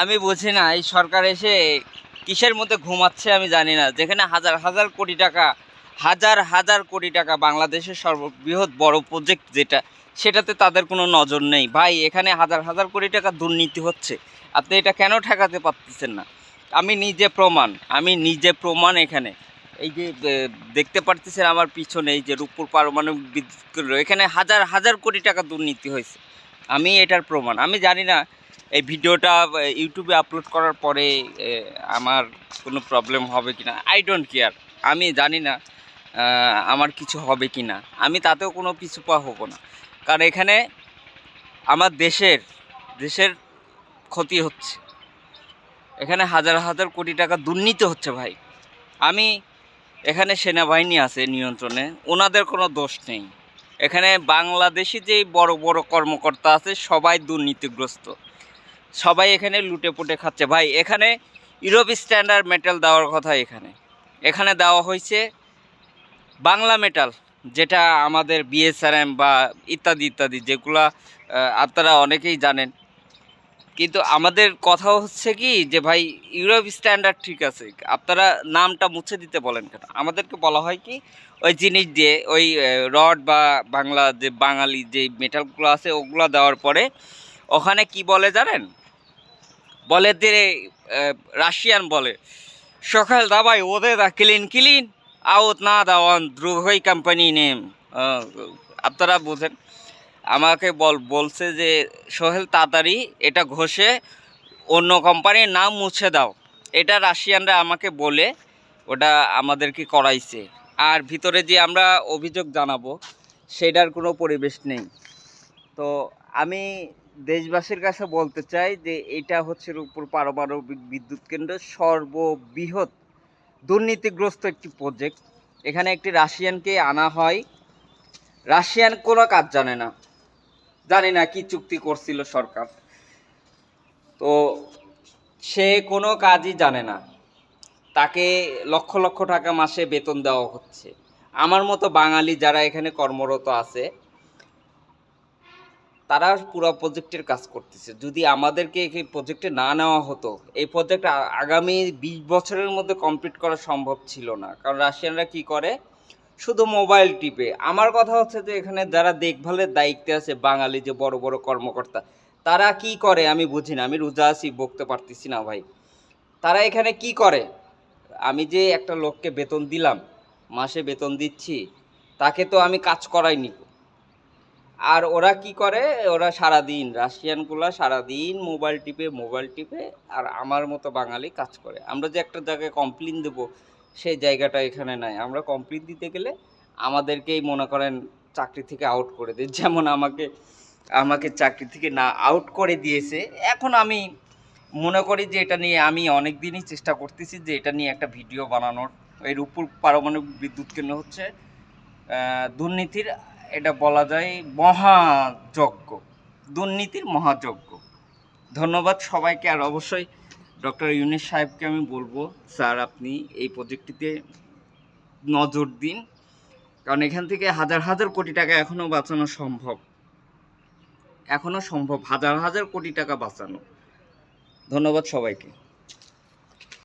আমি বুঝি না, এই সরকার এসে কিসের মধ্যে ঘুমাচ্ছে আমি জানি না। যেখানে হাজার হাজার কোটি টাকা, হাজার হাজার কোটি টাকা বাংলাদেশের সর্ববৃহৎ বড় প্রজেক্ট যেটা, সেটাতে তাদের কোনো নজর নেই। ভাই, এখানে হাজার হাজার কোটি টাকা দুর্নীতি হচ্ছে। আপনি এটা কেন ঠেকাতে পারতেছেন না? আমি নিজে প্রমাণ, আমি নিজে প্রমাণ এখানে। এই যে দেখতে পারতেছেন আমার পিছনে এই যে রূপপুর পারমাণবিক বিদ্যুৎ এখানে হাজার হাজার কোটি টাকা দুর্নীতি হয়েছে। আমি এটার প্রমাণ, আমি জানি না এই ভিডিওটা ইউটিউবে আপলোড করার পরে আমার কোনো প্রবলেম হবে কি না আই ডোন্ট কেয়ার আমি জানি না আমার কিছু হবে কি না আমি তাতেও কোনো পিছু পা হব না। কারণ এখানে আমার দেশের দেশের ক্ষতি হচ্ছে। এখানে হাজার হাজার কোটি টাকা দুর্নীতি হচ্ছে ভাই। আমি এখানে সেনাবাহিনী আছে নিয়ন্ত্রণে, ওনাদের কোনো দোষ নেই। এখানে বাংলাদেশি যে বড় বড় কর্মকর্তা আছে, সবাই দুর্নীতিগ্রস্ত। সবাই এখানে লুটে পুটে খাচ্ছে। ভাই, এখানে ইউরোপ স্ট্যান্ডার্ড মেটাল দেওয়ার কথা এখানে। এখানে দেওয়া হয়েছে বাংলা মেটাল, যেটা আমাদের বিএসআরএম বা ইত্যাদি ইত্যাদি, যেগুলা আপনারা অনেকেই জানেন। কিন্তু আমাদের কথা হচ্ছে কি যে, ভাই, ইউরোপ স্ট্যান্ডার্ড ঠিক আছে। আপনারা নামটা মুছে দিতে বলেন কেন? আমাদেরকে বলা হয় কি, ওই জিনিস দিয়ে, ওই রড বা বাংলা যে বাঙালি যে মেটালগুলো আছে, ওগুলো দেওয়ার পরে ওখানে কি বলে জানেন? বলে যে রাশিয়ান বলে। সকাল দাবাই ওদের দা ক্লিন ক্লিন, আউট না দাওয়ান দ্রুহই কোম্পানি নেম আপনারা বোঝেন। আমাকে বল, বলছে যে, সোহেল তাড়াতাড়ি এটা ঘষে অন্য কোম্পানির নাম মুছে দাও। এটা রাশিয়ানরা আমাকে বলে, ওটা আমাদেরকে করাইছে। আর ভিতরে যে আমরা অভিযোগ জানাব, সেটার কোনো পরিবেশ নেই। তো আমি দেশবাসীর কাছে বলতে চাই যে এটা হচ্ছে রূপপুর পারমাণবিক বিদ্যুৎ কেন্দ্রের সর্ববৃহৎ দুর্নীতিগ্রস্ত একটি প্রজেক্ট এখানে একটি রাশিয়ানকে আনা হয়। রাশিয়ান কোনো কাজ জানে না। জানি না কি চুক্তি করছিল সরকার। তো সে কোনো কাজই জানে না। তাকে লক্ষ লক্ষ টাকা মাসে বেতন দেওয়া হচ্ছে। আমার মতো বাঙালি যারা এখানে কর্মরত আছে তারা পুরো প্রজেক্টের কাজ করতেছে। যদি আমাদেরকে এই প্রজেক্টে না নেওয়া হতো, এই প্রজেক্ট আগামী বিশ বছরের মধ্যে কমপ্লিট করা সম্ভব ছিল না। কারণ রাশিয়ানরা কি করে? শুধু মোবাইল টিপে। আমার কথা হচ্ছে যে, এখানে যারা দেখভালের দায়িত্বে আছে, বাঙালি যে বড় বড় কর্মকর্তা, তারা কি করে? আমি বুঝি না। আমি রোজা আছি, বকতে পারতেছি না ভাই। তারা এখানে কি করে? আমি যে একটা লোককে বেতন দিলাম, মাসে বেতন দিচ্ছি, তাকে তো আমি কাজ করাইনি। আর ওরা কি করে? ওরা সারাদিন রাশিয়ানগুলা সারাদিন মোবাইল টিপে মোবাইল টিপে আর আমার মতো বাঙালি কাজ করে। আমরা যে একটা জায়গায় কমপ্লেন দেবো, সেই জায়গাটা এখানে নাই। আমরা কমপ্লেন দিতে গেলে আমাদেরকেই মনে করেন চাকরি থেকে আউট করে দেয়। যেমন আমাকে আমাকে চাকরি থেকে না আউট করে দিয়েছে। এখন আমি মনে করি যে এটা নিয়ে আমি অনেক দিনই চেষ্টা করতেছি যে এটা নিয়ে একটা ভিডিও বানানোর। এই রূপপুর পারমাণবিক বিদ্যুৎ কেন্দ্র হচ্ছে দুর্নীতির এটা বলা যায় মহাযজ্ঞ, দুর্নীতির মহাযজ্ঞ। ধন্যবাদ সবাইকে, আর অবশ্যই ডক্টর ইউনিস সাহেবকে আমি বলব, স্যার আপনি এই প্রজেক্টটিতে নজর দিন, কারণ এখান থেকে হাজার হাজার কোটি টাকা এখনও বাঁচানো সম্ভব। এখনও সম্ভব হাজার হাজার কোটি টাকা বাঁচানো। ধন্যবাদ সবাইকে।